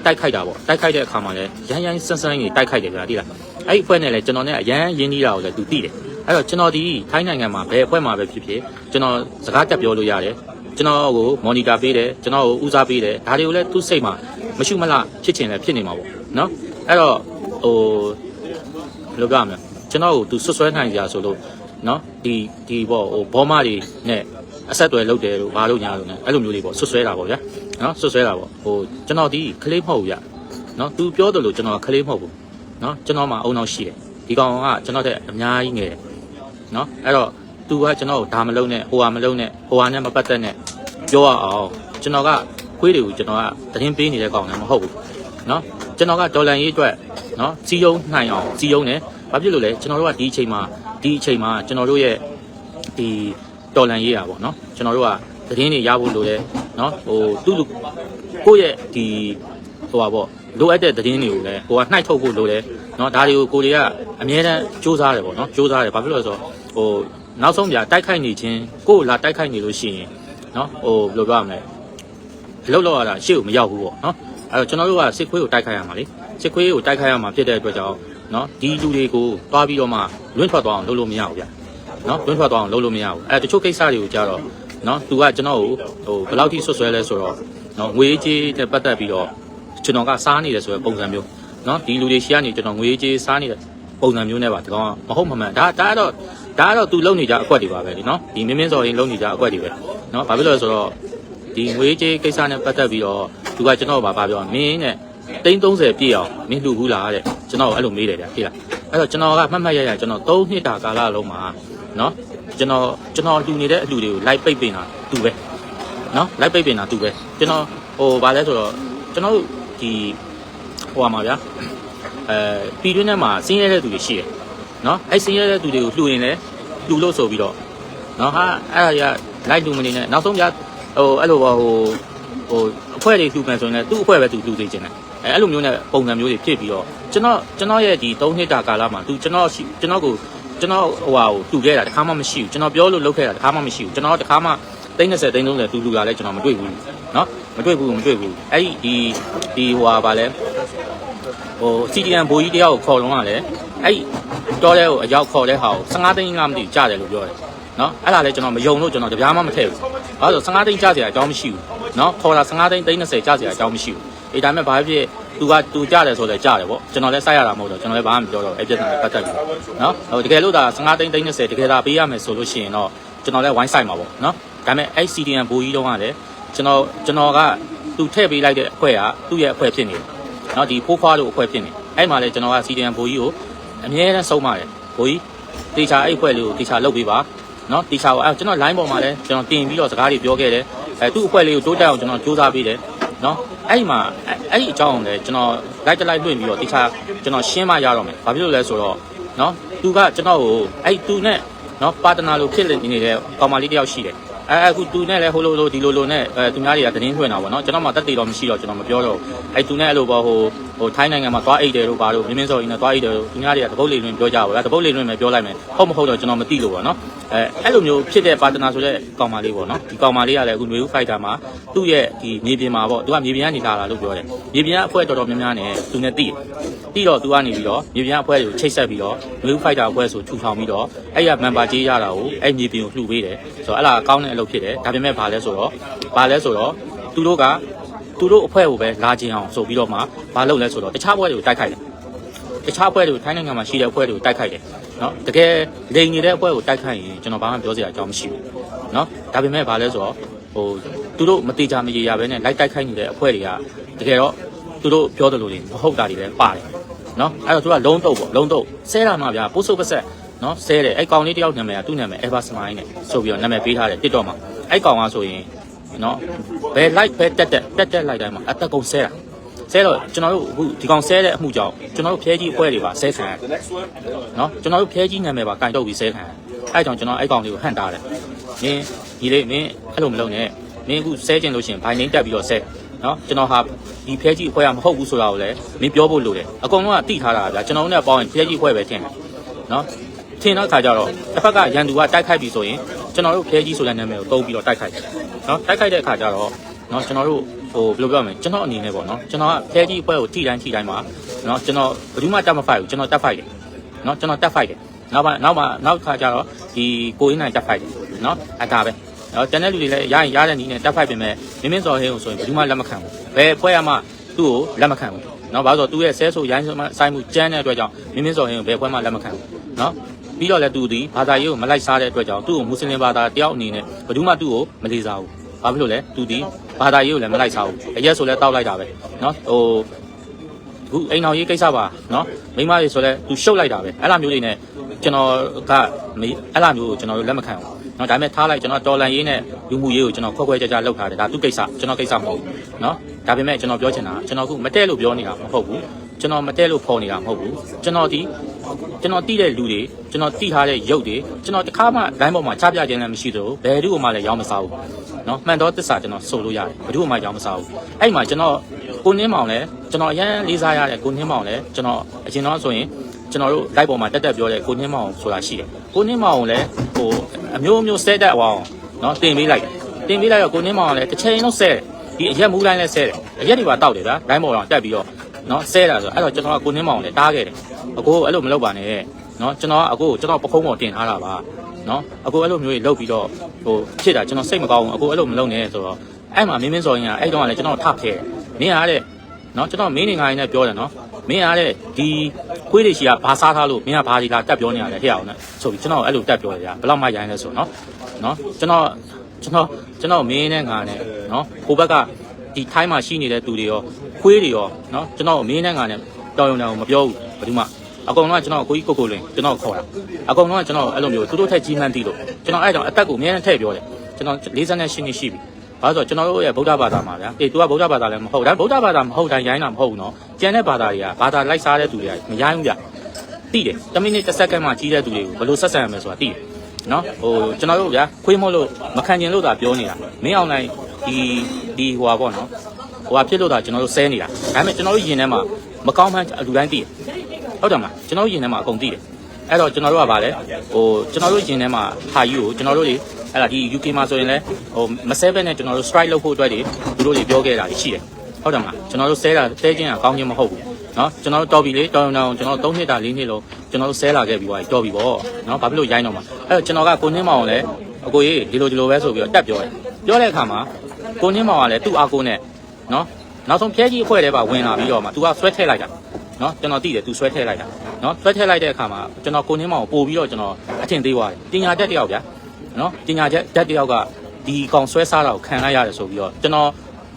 တိုက်ခိုက်တာပေါ့တိုက်ခိုက်တဲ့အခါမှာလည်းရမ်းရမ်းဆန်းဆန်းကြီးတိုက်ခိုက်တယ်ဗျာတိလားအဲ့ဒီအဖွဲ့နဲ့လည်းကျွန်တော်နဲ့အရန်ရင်းနှီးတာကိုလည်းသူသိတယ်အဲ့တော့ကျွန်တော်ဒီထိုင်းနိုင်ငံမှာဘယ်အဖွဲ့မှာပဲဖြစ်ဖြစ်ကျွန်တော်စကားတက်ပြောလို့ရတယ်ကျွန်တော်ကိုမော်နီတာပေးတယ်ကျွန်တော်ကိုဦးစားပေးတယ်ဒါတွေကိုလည်းသူ့စိတ်မှာမရှိမလားဖြစ်ချင်လည်းဖြစ်နေမှာပေါ့နော်အဲ့တော့ဟိုဘယ်လိုပြောရမလဲကျွန်တော်ကိုသူဆွဆွဲနိုင်ကြဆိုလို့ နော်ဒီဒီပေါ့ဟိုဘောမတွေနဲ့အဆက်အသွယ်လုပ်တယ်လို့ဘာလို့ညာလို့ ਨੇ အဲ့လိုမျိုးတွေပေါ့ဆွဆွဲတာပေါ့ဗျာနော်ဆွဆွဲတာပေါ့ဟိုကျွန်တော်ဒီကလေးမဟုတ်ဘူးဗျနော်သူပြောတယ်လို့ကျွန်တော်ကကလေးမဟုတ်ဘူးနော်ကျွန်တော်မှအုံနောက်ရှိတယ်ဒီကောင်ကကျွန်တော်တဲ့အများကြီးငယ်တယ်နော်အဲ့တော့သူကကျွန်တော်ကိုဒါမလုံးနဲ့ဟိုဟာမလုံးနဲ့ဟိုဟာနဲ့မပတ်သက်နဲ့ပြောရအောင်ကျွန်တော်ကခွေးတွေကိုကျွန်တော်ကသတင်းပေးနေတဲ့ကောင်လည်းမဟုတ်ဘူးနော်ကျွန်တော်ကဒေါ်လာရေးအတွက်နော်စီယုံနိုင်အောင်စီယုံတယ်ဘာဖြစ်လို့လဲကျွန်တော်တို့ကဒီအချိန်မှာ ဒီအချိန်မှာကျွန်တော်တို့ရဲ့ဒီတော်လန်ရေးရပါတော့ကျွန်တော်တို့ကသတင်းတွေရဖို့လိုတယ်နော်ဟိုသူ့လူကိုယ့်ရဲ့ဒီဟိုပါပေါ့လိုအပ်တဲ့သတင်းတွေကိုလည်းဟိုကနှိုက်ထုတ်ဖို့လိုတယ်နော်ဒါတွေကိုကိုယ်တွေကအမြဲတမ်းစူးစမ်းတယ်ပေါ့နော်စူးစမ်းတယ်ဘာဖြစ်လို့လဲဆိုတော့ဟိုနောက်ဆုံးပြတိုက်ခိုက်နေခြင်းကိုယ်လာတိုက်ခိုက်နေလို့ရှိရင်နော်ဟိုဘယ်လိုပြောရမလဲအလုပ်လုပ်ရတာရှေ့ကိုမရောက်ဘူးပေါ့နော်အဲ့တော့ကျွန်တော်တို့ကစစ်ခွေးကိုတိုက်ခိုက်ရမှာလေစစ်ခွေးကိုတိုက်ခိုက်ရမှာဖြစ်တဲ့အတွက်ကြောင့် နော်ဒီလူတွေကိုတွားပြီးတော့မှလွင့်ထွက်သွားအောင်လုပ်လို့မရဘူးဗျနော်လွင့်ထွက်သွားအောင်လုပ်လို့မရဘူးအဲတချို့ကိစ္စတွေကိုကြတော့နော်သူကကျွန်တော်ကိုဟိုဘယ်လောက်ထိဆွဆွဲလဲဆိုတော့နော်ငွေကြေးနဲ့ပတ်သက်ပြီးတော့ကျွန်တော်ကစားနေတယ်ဆိုတဲ့ပုံစံမျိုးနော်ဒီလူတွေရှေ့ကနေကျွန်တော်ငွေကြေးစားနေတဲ့ပုံစံမျိုးနဲ့ပါဒီကောင်ကမဟုတ်မမှန်ဒါဒါကတော့ဒါကတော့သူလုံနေကြအကွက်တွေပါပဲဒီနော်ဒီမင်းမင်းစော်ရင်လုံနေကြအကွက်တွေပဲနော်ဘာဖြစ်လို့လဲဆိုတော့ဒီငွေကြေးကိစ္စနဲ့ပတ်သက်ပြီးတော့သူကကျွန်တော်ကဘာပြောမင်းနဲ့ သိန်း30ပြည့်အောင်မင်းလှူဘူးလားတဲ့ကျွန်တော်အဲ့လိုမေးတယ်ဗျာသိလားအဲ့တော့ကျွန်တော်ကမှတ်မှတ်ရရကျွန်တော်3နှစ်တာကာလလုံးမှာနော်ကျွန်တော်ကျွန်တော်လှူနေတဲ့အလှူတွေကိုလိုက်ပိတ်ပင်တာသူပဲနော်လိုက်ပိတ်ပင်တာသူပဲကျွန်တော်ဟိုဘာလဲဆိုတော့ကျွန်တော်တို့ဒီဟိုပါမှာဗျာအဲပြည်တွင်းထဲမှာစင်းရဲတဲ့သူတွေရှိတယ်နော်အဲ့စင်းရဲတဲ့သူတွေကိုလှူရင်လည်းလှူလို့ဆိုပြီးတော့နော်ဟာအဲ့ဒါရလိုက်လှူမနေနဲ့နောက်ဆုံးပြဟိုအဲ့လိုဟိုဟိုအဖွဲ့တွေလှူမယ်ဆိုရင်လည်းသူ့အဖွဲ့ပဲသူလှူသေးခြင်းတယ် အဲအဲ့လိုမျိုးနဲ့ပုံစံမျိုးတွေဖြစ်ပြီးတော့ကျွန်တော်ကျွန်တော်ရဲ့ဒီ3နှစ်တာကာလမှာသူကျွန်တော်ရှိကျွန်တော်ကိုကျွန်တော်ဟိုဟာကိုလှူခဲ့တာတခါမှမရှိဘူးကျွန်တော်ပြောလို့လုပ်ခဲ့တာတခါမှမရှိဘူးကျွန်တော်တခါမှသိန်း30သိန်း30တူလူလာလဲကျွန်တော်မတွေ့ဘူးเนาะမတွေ့ဘူးမတွေ့ဘူးအဲ့ဒီဒီဟိုဟာဗာလဲဟို CDN ဘိုးကြီးတယောက်ကိုခေါ်လုံးရတယ်အဲ့တော်တဲ့ကိုအရောက်ခေါ်တဲ့ဟာကို15သိန်းကမသိကြားတယ်လို့ပြောတယ် เนาะအဲ့ဒါလဲကျွန်တော်မယုံလို့ကျွန်တော်တပြားမှမထည့်ဘူးဘာလို့15သိန်းကြားစရာအကြောင်းမရှိဘူးเนาะခေါ်တာ15သိန်းသိန်း30ကြားစရာအကြောင်းမရှိဘူးအေးဒါပေမဲ့ဘာဖြစ်သူကသူကြတယ်ဆိုလဲကြတယ်ပေါ့ကျွန်တော်လည်းစိုက်ရတာမဟုတ်တော့ကျွန်တော်လည်းဘာမှမပြောတော့အဲ့ပြဿနာနဲ့ပတ်သက်ပြီးเนาะဟိုတကယ်လို့ဒါ15သိန်းသိန်း30တကယ်ဒါပေးရမယ်ဆိုလို့ရှိရင်တော့ကျွန်တော်လည်းဝိုင်းဆိုင်မှာပေါ့เนาะဒါပေမဲ့အဲ့ CDN ဘိုးကြီးတုန်းကလည်းကျွန်တော်ကျွန်တော်ကသူထည့်ပေးလိုက်တဲ့အဖွဲ့ကသူ့ရဲ့အဖွဲ့ဖြစ်နေတယ်เนาะဒီဖိုးခွားလို့အဖွဲ့ဖြစ်နေအဲ့မှာလည်းကျွန်တော်က CDN ဘိုးကြီးကိုအမြဲတမ်းဆုံးပါတယ်ဘိုးကြီးတေချာအဲ့အဖွဲ့လေးကိုတေချာလုပ်ပေးပါ နော်တေချာကိုအဲ့ကျွန်တော် line ပေါ်မှာလည်းကျွန်တော်တင်ပြီးတော့စကားတွေပြောခဲ့တယ်အဲသူ့အဖွဲ့လေးကိုတိုးတက်အောင်ကျွန်တော်စူးစမ်းပေးတယ်နော်အဲ့ဒီမှာအဲ့ဒီအကြောင်းကိုလည်းကျွန်တော်လိုက်တလိုက်လွှင့်ပြီးတော့တေချာကျွန်တော်ရှင်းမရတော့မယ်ဘာဖြစ်လို့လဲဆိုတော့နော်သူကကျွန်တော်ကိုအဲ့သူနဲ့နော်ပါတနာလို့ဖြစ်နေတဲ့ကောင်မလေးတယောက်ရှိတယ်အဲအခုသူနဲ့လည်းဟိုလိုလိုဒီလိုလိုနဲ့အဲသူများတွေကတင်းထွင်တာပေါ့နော်ကျွန်တော်မှတက်တည်တော့မရှိတော့ကျွန်တော်မပြောတော့အဲသူနဲ့အဲ့လိုပေါ့ဟို ဟိုထိုင်းနိုင်ငံမှာသွားအိတ်တယ်လို့ပါလို့မြင်းမင်းစော်ကြီးနဲ့သွားအိတ်တယ်လို့သူများတွေကသဘုတ်လေလွင်ပြောကြပါဗျာသဘုတ်လေလွင်ပဲပြောလိုက်မယ်ဟုတ်မဟုတ်တော့ကျွန်တော်မသိလို့ပေါ့နော်အဲအဲ့လိုမျိုးဖြစ်တဲ့ပါတနာဆိုတဲ့ကောင်မလေးပေါ့နော်ဒီကောင်မလေးကလည်းအခုမျိုးဖိုက်တာမှာသူ့ရဲ့ဒီမြေပြင်မှာပေါ့သူကမြေပြင်ကနေလာတာလို့ပြောတယ်မြေပြင်ကအဖွဲတော်တော်များများနဲ့သူနဲ့တိတိတော့သူကနေပြီးတော့မြေပြင်အဖွဲကိုချိတ်ဆက်ပြီးတော့မျိုးဖိုက်တာအဖွဲဆိုထူထောင်ပြီးတော့အဲ့ရမန်ပါကြေးရတာကိုအဲ့မြေပြင်ကိုလှူပေးတယ်ဆိုတော့အဲ့ဒါကောင်းတဲ့အလုပ်ဖြစ်တယ်ဒါပေမဲ့ဘာလဲဆိုတော့ဘာလဲဆိုတော့သူတို့က သူတို့အဖွဲ့ကိုပဲလာခြင်းအောင်ဆိုပြီးတော့မှဘာလုပ်လဲဆိုတော့တခြားဘွဲတွေကိုတိုက်ခိုက်တယ်တခြားဘွဲတွေကိုထိုင်းနိုင်ငံမှာရှိတဲ့အဖွဲ့တွေကိုတိုက်ခိုက်တယ်နော်တကယ်လိန်နေတဲ့အဖွဲ့ကိုတိုက်ခိုက်ရင်ကျွန်တော်ဘာမှပြောစရာအကြောင်းမရှိဘူးနော်ဒါပေမဲ့ဘာလဲဆိုတော့ဟိုသူတို့မတိကြမရေရပဲနဲ့လိုက်တိုက်ခိုက်နေတဲ့အဖွဲ့တွေကတကယ်တော့သူတို့ပြောတယ်လို့လေမဟုတ်တာတွေလည်းပါတယ်နော်အဲ့တော့သူကလုံးတုပ်ပေါ့လုံးတုပ်ဆဲတာမှဗျာပို့ဆုပ်ပဆက်နော်ဆဲတယ်အဲ့ကောင်လေးတယောက်နာမည်ကသူ့နာမည် Ever Smile နဲ့ဆိုပြီးတော့နာမည်ပေးထားတယ် TikTok မှာအဲ့ကောင်ကဆိုရင် နော်ဘယ် like ဘယ်တက်တက်တက်တက်လိုက်တိုင်းမှာအသက်ကုန်ဆဲတာဆဲတော့ကျွန်တော်တို့အခုဒီကောင်ဆဲတဲ့အမှုကြောင့်ကျွန်တော်တို့ဖျဲကြီးအဖွဲ့တွေပါဆဲခံရတယ်နော်ကျွန်တော်တို့ဖျဲကြီးနာမည်ပါကင်တော့ပြီးဆဲခံရတယ်အဲ့ကြောင့်ကျွန်တော်အဲ့ကောင်လေးကိုဟန့်တားတယ်မင်းညီလေးမင်းအဲ့လိုမလုပ်နဲ့မင်းအခုဆဲကျင်လို့ရှိရင်ဘိုင်နေတက်ပြီးတော့ဆဲနော်ကျွန်တော်ဟာဒီဖဲကြီးအဖွဲ့ကမဟုတ်ဘူးဆိုတာကိုလည်းမင်းပြောဖို့လိုတယ်အကုန်လုံးကတိထားတာဗျာကျွန်တော်တို့နဲ့ပေါင်းရင်ဖဲကြီးအဖွဲ့ပဲထင်တယ်နော်ထင်တော့ခါကြတော့တစ်ဖက်ကရန်သူကတိုက်ခိုက်ပြီဆိုရင် ကျွန်တော်တို့ဖဲကြီးဆိုတဲ့နာမည်ကိုသုံးပြီးတော့တိုက်ခိုက်တယ်နော်တိုက်ခိုက်တဲ့အခါကျတော့နော်ကျွန်တော်တို့ဟိုဘယ်လိုပြောမလဲကျွန်တော်အနေနဲ့ပေါ့နော်ကျွန်တော်ကဖဲကြီးအဖွဲ့ကိုထိတိုင်းထိတိုင်းမှာနော်ကျွန်တော်ဘယ်သူမှတက်မဖိုက်ဘူးကျွန်တော်တက်ဖိုက်တယ်နော်ကျွန်တော်တက်ဖိုက်တယ်နောက်မှနောက်မှနောက်ခါကျတော့ဒီကိုရင်းနိုင်တက်ဖိုက်တယ်နော်အတားပဲနော်တန်တဲ့လူတွေလည်းရရင်ရတဲ့နည်းနဲ့တက်ဖိုက်ပြင်မဲ့မင်းမင်းစော်ဟင်းကိုဆိုရင်ဘယ်သူမှလက်မခံဘူးဘယ်ဖွဲ့ရမှသူ့ကိုလက်မခံဘူးနော်ဘာလို့ဆိုသူ့ရဲ့ဆဲဆိုရိုင်းဆိုင်မှုကျန်းတဲ့အတွက်ကြောင့်မင်းမင်းစော်ဟင်းကိုဘယ်ဖွဲ့မှလက်မခံဘူးနော် ပြီးတော့လည်းသူဒီဘာသာရေးကိုမလိုက်စားတဲ့အတွက်ကြောင့်သူ့ကိုမွတ်စလင်ဘာသာတယောက်အနေနဲ့ဘယ်သူမှသူ့ကိုမလေးစားဘူးဘာဖြစ်လို့လဲသူဒီဘာသာရေးကိုလည်းမလိုက်စားဘူးအရက်ဆိုလည်းတောက်လိုက်တာပဲနော်ဟိုအခုအိမ်တော်ရေးကိစ္စပါနော်မိမကြီးဆိုလဲသူရှုပ်လိုက်တာပဲအဲ့လိုမျိုးတွေနဲ့ကျွန်တော်ကမေးအဲ့လိုမျိုးကိုကျွန်တော်တို့လက်မခံဘူးနော်ဒါပေမဲ့ထားလိုက်ကျွန်တော်တော်လန်ရေးနဲ့လူမှုရေးကိုကျွန်တော်ခွက်ခွဲကြကြလုပ်ထားတယ်ဒါသူ့ကိစ္စကျွန်တော်ကိစ္စမဟုတ်ဘူးနော်ဒါပေမဲ့ကျွန်တော်ပြောချင်တာကျွန်တော်အခုမတဲလို့ပြောနေတာမဟုတ်ဘူးကျွန်တော်မတဲလို့ဖော်နေတာမဟုတ်ဘူးကျွန်တော်ဒီ ကျွန်တော်တိတဲ့လူတွေကျွန်တော်တိထားတဲ့ရုပ်တွေကျွန်တော်တခါမှ line ပေါ်မှာချပြခြင်းလည်းမရှိသလိုဘယ်သူ့မှလည်းရောင်းမစားဘူးနော်မှန်တော့တစ္ဆာကျွန်တော်ဆိုလို့ရတယ်ဘယ်သူ့မှရောင်းမစားဘူးအဲ့မှာကျွန်တော်ကိုနှင်းမောင်လည်းကျွန်တော်အရင်လေးစားရတဲ့ကိုနှင်းမောင်လည်းကျွန်တော်အရင်တော့ဆိုရင် ကျွန်တော်တို့ live ပေါ်မှာတက်တက်ပြောတဲ့ကိုနှင်းမောင်ဆိုတာရှိတယ်ကိုနှင်းမောင်ကိုလည်းဟိုအမျိုးမျိုးဆဲတက်အောင်เนาะတင်ပေးလိုက်တယ်တင်ပေးလိုက်တော့ကိုနှင်းမောင်ကလည်းတစ်ချိန်လုံးဆဲတယ်ဒီအရက်မူးတိုင်းလည်းဆဲတယ်အရက်တွေပါတောက်တယ်ဗျာ live ပေါ်တော့တက်ပြီးတော့ နော်ဆဲတာဆိုအဲ့တော့ကျွန်တော်ကကိုနှင်းမောင်လည်းတားခဲ့တယ်အကိုအဲ့လိုမလုပ်ပါနဲ့နော်ကျွန်တော်ကအကိုကျွန်တော်ပခုံးပေါ်တင်ထားတာပါနော်အကိုအဲ့လိုမျိုးကြီးလှုပ်ပြီးတော့ဟိုဖြစ်တာကျွန်တော်စိတ်မကောင်းဘူးအကိုအဲ့လိုမလုပ်နဲ့ဆိုတော့အဲ့မှာမင်းမင်းစော်ရင်ကအဲ့တော့ကလည်းကျွန်တော်ထဖဲမင်းအားတဲ့နော်ကျွန်တော်မင်းနေငါးရင်နဲ့ပြောတယ်နော်မင်းအားတဲ့ဒီခွေးတွေရှိတာဘာစားထားလို့မင်းကဘာဒီလာတက်ပြောနေရလဲဟဲ့အောင်နဲ့ဆိုပြီးကျွန်တော်အဲ့လိုတက်ပြောကြဘလောက်မှရိုင်းလဲဆိုတော့နော်နော်ကျွန်တော်ကျွန်တော်ကျွန်တော်မင်းနဲ့ငါနဲ့နော်ဟိုဘက်က ဒီထိုင်းမှာရှိနေတဲ့သူတွေရောခွေးတွေရောเนาะကျွန်တော်မင်းနဲ့ငါနဲ့တော်ရုံနဲ့မပြောဘူးဘယ်သူမှအကုန်လုံးကကျွန်တော်ကိုကြီးကိုကိုလင်းကျွန်တော်ခေါ်တာအကုန်လုံးကကျွန်တော်အဲ့လိုမျိုးသူတို့ထက်ကြီးမှန်းသိလို့ကျွန်တော်အဲ့တော့အသက်ကိုအများနဲ့ထည့်ပြောတယ်ကျွန်တော်48နှစ်ရှိနေရှိပြီဘာလို့ဆိုကျွန်တော်တို့ရဲ့ဗုဒ္ဓဘာသာမှာဗျာအေး तू ကဗုဒ္ဓဘာသာလည်းမဟုတ်ဒါဗုဒ္ဓဘာသာမဟုတ်တိုင်းရိုင်းတာမဟုတ်ဘူးနော်ကျန်တဲ့ဘာသာတွေကဘာသာလိုက်စားတဲ့သူတွေကမရိုင်းဘူးဗျသိတယ်10မိနစ်10စက္ကန့်မှကြီးတဲ့သူတွေကိုဘယ်လိုဆက်ဆံရမလဲဆိုတာသိတယ် နော်ဟိုကျွန်တော်တို့ဗျာခွေးမို့လို့မခံကျင်လို့သာပြောနေတာမင်းအောင်လိုက်ဒီဒီဟိုပါပေါ့နော်ဟိုပါဖြစ်လို့သာကျွန်တော်တို့ဆဲနေတာဒါပေမဲ့ကျွန်တော်တို့ယင်ထဲမှာမကောင်းမှန်းလူတိုင်းသိတယ်ဟုတ်တယ်မလားကျွန်တော်တို့ယင်ထဲမှာအကုန်သိတယ်အဲ့တော့ကျွန်တော်တို့ကဗာလဲဟိုကျွန်တော်တို့ယင်ထဲမှာဟာယူကိုကျွန်တော်တို့တွေအဲ့ဒါဒီ UK မှာဆိုရင်လည်းဟိုမဆဲဘဲနဲ့ကျွန်တော်တို့ strike လုပ်ဖို့အတွက်တွေသူတို့တွေပြောခဲ့တာရှိတယ်ဟုတ်တယ်မလားကျွန်တော်တို့ဆဲတာဆဲခြင်းကကောင်းခြင်းမဟုတ်ဘူး နော်ကျွန်တော်တို့တော်ပြီလေတော်တော်ကျွန်တော်တို့3နှစ်တာ4နှစ်လုံးကျွန်တော်တို့ဆဲလာခဲ့ပြီးသွားပြီတော်ပြီပေါ့နော်ဘာဖြစ်လို့ရိုင်းတော့မှာအဲ့တော့ကျွန်တော်ကကိုနှင်းမောင်ကိုလည်းအကိုကြီးဒီလိုဒီလိုပဲဆိုပြီးတော့တက်ပြောတယ်ပြောတဲ့အခါမှာကိုနှင်းမောင်ကလည်းသူ့အားကိုနဲ့နော်နောက်ဆုံးဖျဲကြီးအဖွဲ့ထဲပါဝင်လာပြီးတော့မှသူကဆွဲထည့်လိုက်တာနော်ကျွန်တော်သိတယ်သူဆွဲထည့်လိုက်တာနော်ဆွဲထည့်လိုက်တဲ့အခါမှာကျွန်တော်ကိုနှင်းမောင်ကိုပို့ပြီးတော့ကျွန်တော်အထင်သေးသွားတယ်တင်ညာတက်တယောက်ဗျာနော်တင်ညာချက်တက်တယောက်ကဒီကောင်ဆွဲစားတာကိုခံလိုက်ရတယ်ဆိုပြီးတော့ကျွန်တော်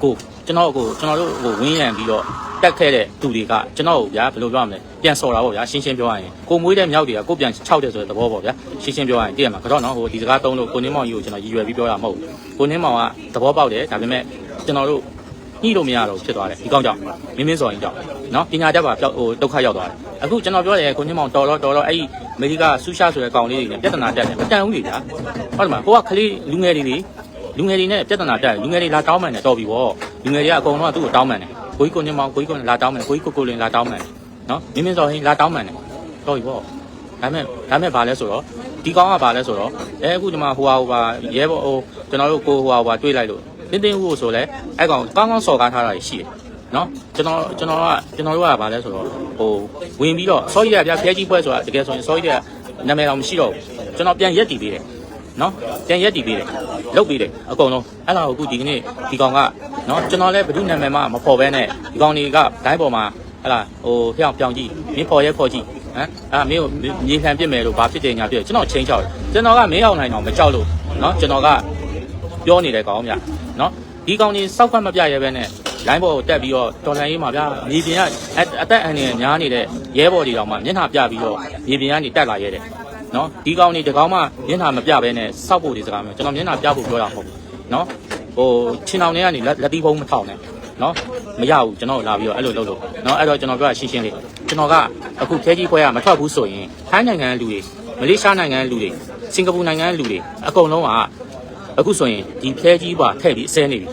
ကိုကျွန်တော်ကိုကျွန်တော်တို့ဟိုဝင်းရံပြီးတော့ တက်ခဲ့တဲ့သူတွေကကျွန်တော်ကိုဗျာဘယ်လိုပြောရမလဲပြန်စော်တာပေါ့ဗျာရှင်းရှင်းပြောရရင်ကိုမွေးတဲ့မြောက်တွေကကိုပြန်ခြောက်တယ်ဆိုတဲ့သဘောပေါ့ဗျာရှင်းရှင်းပြောရရင်တည့်ရမှာကတော့နော်ဟိုဒီစကားသုံးလို့ကိုနှင်းမောင်ကြီးကိုကျွန်တော်ရည်ရွယ်ပြီးပြောတာမဟုတ်ဘူးကိုနှင်းမောင်ကသဘောပေါက်တယ်ဒါပေမဲ့ကျွန်တော်တို့ညှိလို့မရတော့ဖြစ်သွားတယ်ဒီကောင်းကြောင့်မင်းမင်းစော်ရင်ကြောင့်နော်ပညာတတ်ပါဟိုဒုက္ခရောက်သွားတယ်အခုကျွန်တော်ပြောတယ်ကိုနှင်းမောင်တော်တော့တော်တော့အဲ့ဒီအမေရိကဆူရှာဆိုတဲ့ကောင်လေးတွေနဲ့ပြဿနာတက်တယ်မတန်ဘူးလေဗျာဟုတ်တယ်မလားဟိုကကလေးလူငယ်တွေလေလူငယ်တွေနဲ့ပြဿနာတက်လူငယ်တွေလာတောင်းမှန်တယ်တော်ပြီဗောလူငယ်တွေကအကုန်လုံးကသူ့ကိုတောင်းမှန်တယ် ကိုကြီးကိုနှင်းမောင်ကိုကြီးကိုလာတောင်းမှန်ကိုကြီးကိုကိုလင်းလာတောင်းမှန်နော်မင်းမင်းစော်ဟင်းလာတောင်းမှန်တယ်တော်ပြီဗောဒါမဲ့ဒါမဲ့ဘာလဲဆိုတော့ဒီကောင်ကဘာလဲဆိုတော့အဲအခုဒီမှာဟိုဟာဟိုဟာရဲဘော်ဟိုကျွန်တော်တို့ကိုဟိုဟာဟိုဟာတွေးလိုက်လို့တင်းတင်းဦးကိုဆိုလဲအဲကောင်ကောင်းကောင်းစော်ကားထားတာရှိတယ်နော်ကျွန်တော်ကျွန်တော်ကကျွန်တော်တို့ကဘာလဲဆိုတော့ဟိုဝင်ပြီးတော့စောကြီးရဗျာဖျဲကြီးပွဲဆိုတာတကယ်ဆိုရင်စောကြီးရနာမည်တော့မရှိတော့ဘူးကျွန်တော်ပြန်ရက်တည်ပေးတယ် နော်ပြန်ရက်တည်ပေးတယ်လုတ်ပေးတယ်အကုန်လုံးအဲ့ဒါကိုအခုဒီကနေ့ဒီကောင်ကနော်ကျွန်တော်လည်းဘယ်သူနာမည်မှမဖော်ဘဲနဲ့ဒီကောင်တွေကဒိုင်းပေါ်မှာဟလာဟိုဖျောင်းပြောင်းကြည့်မင်းဖော်ရဲဖော်ကြည့်ဟမ်အဲ့မင်းကိုမြေခံပြစ်မယ်လို့ဘာဖြစ်တယ်ညာဖြစ်တယ်ကျွန်တော်ချင်းချောက်တယ်ကျွန်တော်ကမင်းအောင်နိုင်တော့မကြောက်လို့နော်ကျွန်တော်ကပြောနေတယ်ကောင်ဗျနော်ဒီကောင်ကြီးစောက်ခွက်မပြရဲပဲနဲ့လိုင်းဘော်ကိုတက်ပြီးတော့တော်လန်ရေးမှာဗျာမြေပြင်ကအသက်အန္တရာယ်များနေတဲ့ရဲဘော်တွေတောင်မှမျက်နှာပြပြီးတော့မြေပြင်ကနေတက်လာရဲတယ် နော်ဒီကောင်ကြီးတကောင်မှမျက်နှာမပြဘဲနဲ့စောက်ဖို့ဒီစကားမျိုးကျွန်တော်မျက်နှာပြဖို့ပြောတာမဟုတ်ဘူးနော်ဟိုချင်းအောင်တွေကနေလက်လက်သီးဖုံးမထောင်နဲ့နော်မရဘူးကျွန်တော်လာပြီးတော့အဲ့လိုလုပ်လို့နော်အဲ့တော့ကျွန်တော်ပြောတာရှင်းရှင်းလေးကျွန်တော်ကအခုခဲကြီးဖွဲကမထွက်ဘူးဆိုရင်ထိုင်းနိုင်ငံကလူတွေမလေးရှားနိုင်ငံကလူတွေစင်ကာပူနိုင်ငံကလူတွေအကုန်လုံးကအခုဆိုရင်ဒီဖဲကြီးပါထည့်ပြီးအစဲနေပြီ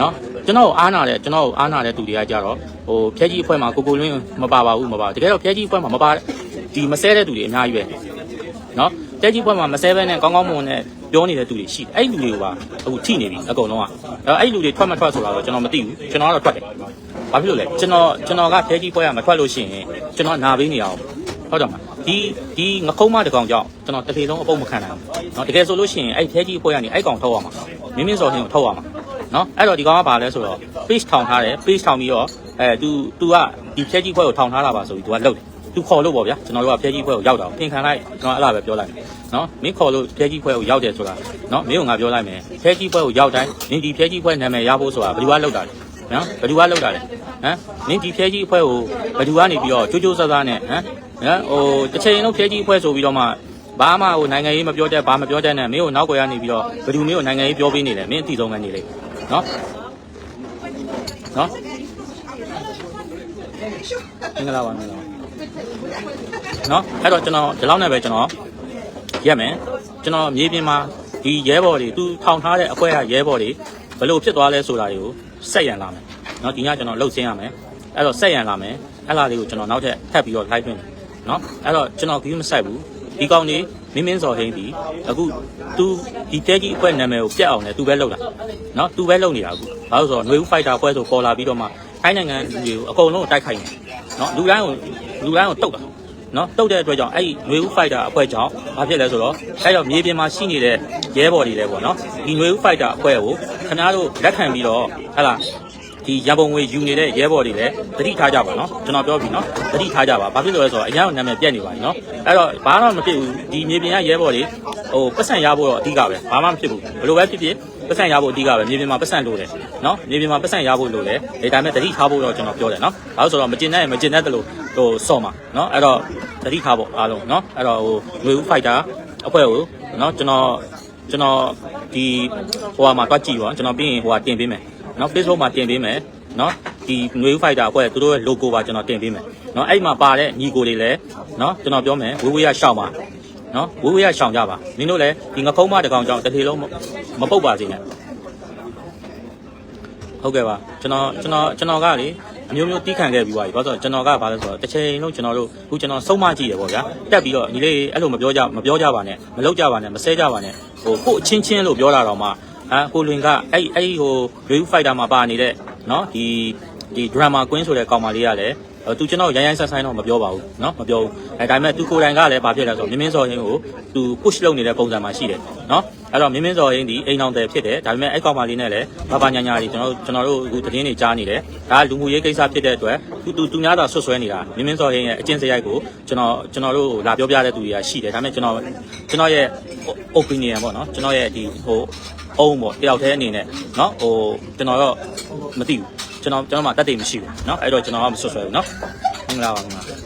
နော်ကျွန်တော်အားနာတယ်ကျွန်တော်အားနာတဲ့သူတွေကကြတော့ဟိုဖျက်ကြီးအဖွဲ့မှာကိုကိုလင်းမပါပါဘူးမပါတကယ်တော့ဖျက်ကြီးအဖွဲ့မှာမပါဒီမဆဲတဲ့သူတွေအများကြီးပဲ နော်ဖျက်ကြီးအဖွဲ့မှာမဆဲဘဲနဲ့ကောင်းကောင်းမွန်နဲ့ပြောနေတဲ့သူတွေရှိတယ်အဲ့လူတွေကိုပါအခုထိနေပြီအကုန်လုံးကအဲ့လူတွေထွက်မထွက်ဆိုတာတော့ကျွန်တော်မသိဘူးကျွန်တော်ကတော့ထွက်တယ်ဘာဖြစ်လို့လဲကျွန်တော်ကျွန်တော်ကဖျက်ကြီးအဖွဲ့ကမထွက်လို့ရှိရင်ကျွန်တော်နာပေးနေအောင်ဟုတ်တယ်မလားဒီဒီငကုံးမတကောင်ကြောင့်ကျွန်တော်တစ်လေလုံးအပုတ်မခံနိုင်ဘူးเนาะတကယ်ဆိုလို့ရှိရင်အဲ့ဖျက်ကြီးအဖွဲ့ကနေအဲ့ကောင်ထုတ်ရမှာမင်းမင်းစော်ဟင်းကိုထုတ်ရမှာ နော်အဲ့တော့ဒီကောင်ကဘာလဲဆိုတော့ page ထောင်ထားတယ် page ထောင်ပြီးတော့အဲ तू तू ကဒီဖြဲကြီးဖွဲ့ကိုထောင်ထားတာပါဆိုပြီး तू ကလှုပ်တယ် तू ခေါ်လို့ပေါ့ဗျာကျွန်တော်တို့ကဖြဲကြီးဖွဲ့ကိုရောက်တာပြင်ခံလိုက်ကျွန်တော်အဲ့လိုပဲပြောလိုက်မယ်နော်မင်းခေါ်လို့ဖြဲကြီးဖွဲ့ကိုရောက်တယ်ဆိုတာနော်မင်းကငါပြောလိုက်မယ်ဖြဲကြီးဖွဲ့ကိုရောက်တိုင်းမင်းဒီဖြဲကြီးဖွဲ့နာမည်ရဖို့ဆိုတာဘယ်သူကလှုပ်တာလဲနော်ဘယ်သူကလှုပ်တာလဲဟမ်မင်းဒီဖြဲကြီးဖွဲ့ကိုဘယ်သူကနေပြီးတော့ကြိုးကြိုးဆဆနဲ့ဟမ်နော်ဟိုတစ်ချိန်လုံးဖြဲကြီးဖွဲ့ဆိုပြီးတော့မှဘာမှဟိုနိုင်ငံရေးမပြောတတ်ဘာမပြောတတ်နဲ့မင်းကိုနောက်ွယ်ကနေပြီးတော့ဘယ်သူမင်းကိုနိုင်ငံရေးပြောပေးနေလဲမင်းအတိဆုံးကနေလေနော်နော်မင်္ဂလာပါမင်္ဂလာပါ နော်အဲ့တော့ကျွန်တော်ဒီလောက်နဲ့ပဲကျွန်တော်ရက်မယ်ကျွန်တော်မြေပြင်မှာဒီရဲဘော်တွေသူထောင်ထားတဲ့အခွဲကရဲဘော်တွေဘယ်လိုဖြစ်သွားလဲဆိုတာတွေကိုဆက်ရန်လာမယ်နော်ဒီညကျွန်တော်လှုပ်ရှင်းရမယ်အဲ့တော့ဆက်ရန်လာမယ်အဲ့လားလေးကိုကျွန်တော်နောက်ထပ်ထပ်ပြီးတော့ live တွင်းတယ်နော်အဲ့တော့ကျွန်တော်ကြီးမဆိုင်ဘူးဒီကောင်ကြီးမင်းမင်းစော်ဟင်းဒီအခု तू ဒီတဲကြီးအဖွဲ့နာမည်ကိုပြတ်အောင်လဲ तू ပဲလုပ်တာနော် तू ပဲလုပ်နေတာအခုဘာလို့ဆိုတော့ຫນွေဦးဖိုက်တာအဖွဲ့ဆိုပေါ်လာပြီးတော့မှထိုင်းနိုင်ငံလူတွေကိုအကုန်လုံးကိုတိုက်ခိုက်နေနော်လူတိုင်းကို လူတိုင်းကိုတုတ်တာနော်တုတ်တဲ့အတွက်ကြောင့်အဲ့ဒီຫນွေဦးဖိုက်တာအဖွဲ့ကြောင့်ဘာဖြစ်လဲဆိုတော့အဲ့တော့မြေပြင်မှာရှိနေတဲ့ရဲဘော်တွေလည်းပေါ့နော်ဒီຫນွေဦးဖိုက်တာအဖွဲ့ကိုခင်ဗျားတို့လက်ခံပြီးတော့ဟဟလားဒီရန်ပုံငွေယူနေတဲ့ရဲဘော်တွေလည်းတတိထားကြပါနော်ကျွန်တော်ပြောပြီနော်တတိထားကြပါဘာဖြစ်လို့လဲဆိုတော့အရင်ကနာမည်ပြက်နေပါပြီနော်အဲ့တော့ဘာမှမဖြစ်ဘူးဒီမြေပြင်ကရဲဘော်တွေဟိုပတ်စံရဖို့တော့အဓိကပဲဘာမှမဖြစ်ဘူးဘယ်လိုပဲဖြစ်ဖြစ် ပတ်စံရဖို့အဓိကပဲမြေပြင်မှာပတ်စံလိုတယ်နော်မြေပြင်မှာပတ်စံရဖို့လိုတယ်ဒါဒါပေမဲ့တတိထားဖို့တော့ကျွန်တော်ပြောတယ်နော်ဘာလို့ဆိုတော့မကျင်တဲ့မကျင်တဲ့တလို့ဟိုစော့မှာနော်အဲ့တော့တတိထားဖို့အားလုံးနော်အဲ့တော့ဟိုငွေဦးဖိုက်တာအဖွဲ့ကိုနော်ကျွန်တော်ကျွန်တော်ဒီဟိုဟာမှာတွားကြည့်ပါကျွန်တော်ပြီးရင်ဟိုဟာတင်ပေးမယ်နော် Facebook မှာတင်ပေးမယ်နော်ဒီငွေဦးဖိုက်တာအဖွဲ့သူတို့ရဲ့ logo ပါကျွန်တော်တင်ပေးမယ်နော်အဲ့မှာပါတဲ့ညီကိုတွေလည်းနော်ကျွန်တော်ပြောမယ်ဝေးဝေးရရှောက်ပါ နော်ဝေးဝေးရရှောင်ကြပါနင်တို့လည်းဒီငကုံးမတကောင်ကြောင့်တစ်ထေလုံးမပုတ်ပါစေနဲ့ဟုတ်ကဲ့ပါကျွန်တော်ကျွန်တော်ကျွန်တော်ကလေအမျိုးမျိုးတီးခံခဲ့ပြီးသွားပြီဘာလို့ဆိုတော့ကျွန်တော်ကဘာလဲဆိုတော့တစ်ချိန်လုံးကျွန်တော်တို့အခုကျွန်တော်စုံမကြည့်ရပေါ့ဗျာတက်ပြီးတော့ညီလေးအဲ့လိုမပြောကြမပြောကြပါနဲ့မလုပ်ကြပါနဲ့မဆဲကြပါနဲ့ဟိုကို့အချင်းချင်းလို့ပြောတာတော့မှအာကိုလွင်ကအဲ့အဲ့ဟို review fighter မှာပါနေတဲ့နော်ဒီဒီ drama queen ဆိုတဲ့ကောင်မလေးကလည်း သူကျွန်တော်ရိုင်းရိုင်းဆက်ဆိုင်တော့မပြောပါဘူးเนาะမပြောဘူးအဲဒါပေမဲ့သူကိုယ်တိုင်ကလည်းဘာဖြစ်လဲဆိုတော့မင်းမင်းစော်ဟင်းကိုသူ push လုပ်နေတဲ့ပုံစံမှာရှိတယ်เนาะအဲ့တော့မင်းမင်းစော်ဟင်းဒီအိမ်အောင်တယ်ဖြစ်တယ်ဒါပေမဲ့အဲ့ကောင်မလေးနဲ့လည်းဘာဘာညာညာကြီးကျွန်တော်ကျွန်တော်တို့အခုသတင်းတွေကြားနေတယ်ဒါလူမှုရေးကိစ္စဖြစ်တဲ့အတွက်သူသူသူများသာဆွဆွဲနေတာမင်းမင်းစော်ဟင်းရဲ့အကျင့်စရိုက်ကိုကျွန်တော်ကျွန်တော်တို့လာပြောပြတဲ့သူတွေကရှိတယ်ဒါပေမဲ့ကျွန်တော်ကျွန်တော်ရဲ့ opinion ပေါ့เนาะကျွန်တော်ရဲ့ဒီဟိုအုံးပေါ့တယောက်တည်းအနေနဲ့เนาะဟိုကျွန်တော်တော့မသိဘူး ကျွန်တော်ကျွန်တော်မှတက်တယ်မရှိဘူးเนาะအဲ့တော့ကျွန်တော်ကမဆွဆွဲဘူးเนาะမင်္ဂလာပါခင်ဗျာအဲ့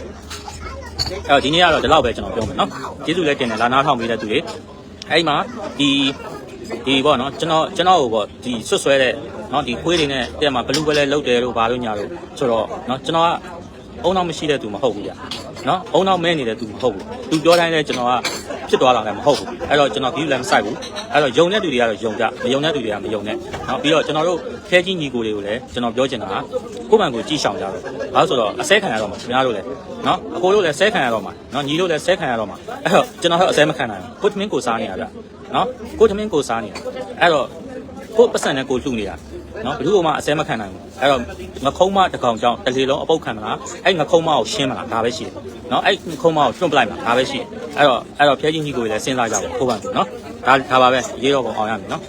တော့ဒီနေ့ကတော့ဒီလောက်ပဲကျွန်တော်ပြောမယ်เนาะကျေးဇူးလည်းတင်တယ်လာနာထောင်ပေးတဲ့သူတွေအဲ့မှာဒီဒီပေါ့နော်ကျွန်တော်ကျွန်တော်ကိုပေါ့ဒီဆွတ်ဆွဲတဲ့เนาะဒီခွေးတွေနဲ့တဲ့မှာဘလူးပဲလဲလုတ်တယ်လို့ဘာလို့ညာလို့ဆိုတော့เนาะကျွန်တော်ကအုံနောက်မရှိတဲ့သူမဟုတ်ဘူးကြာနော်အုံနောက်မဲနေတဲ့သူမဟုတ်ဘူးသူပြောတိုင်းလဲကျွန်တော်က ဖြစ်သွားတာလည်းမဟုတ်ဘူးအဲ့တော့ကျွန်တော်ဒီလည်းမဆိုင်ဘူးအဲ့တော့ယုံတဲ့သူတွေကတော့ယုံကြမယုံတဲ့သူတွေကမယုံနဲ့နော်ပြီးတော့ကျွန်တော်တို့ဖဲကြီးညီကိုတွေကိုလည်းကျွန်တော်ပြောချင်တာကကိုယ့်ဘန်ကိုကြည့်ရှောင်ကြတော့ဘာလို့ဆိုတော့အစဲခံရတော့မှာခင်ဗျားတို့လည်းနော်အကိုတို့လည်းဆဲခံရတော့မှာနော်ညီတို့လည်းဆဲခံရတော့မှာအဲ့တော့ကျွန်တော်တို့အစဲမခံနိုင်ဘူးကိုသမင်းကိုစားနေရကြနော်ကိုသမင်းကိုစားနေတာအဲ့တော့ကိုပတ်စံနဲ့ကိုလှူနေတာ နော်ဘယ်သူမှအစဲမခံနိုင်ဘူးအဲ့တော့ငခုံးမတစ်ကောင်ကြောင့်တစ်လေလုံးအပုတ်ခံမလားအဲ့ငခုံးမကိုရှင်းမလားဒါပဲရှိတယ်နော်အဲ့ငခုံးမကိုတွန့်ပလိုက်မလားဒါပဲရှိတယ်အဲ့တော့အဲ့တော့ဖျဲကြီးကြီးကိုလည်းစဉ်းစားကြပါဦးခိုးပါမယ်နော်ဒါဒါပါပဲရေးတော့ပုံအောင်ရမယ်နော်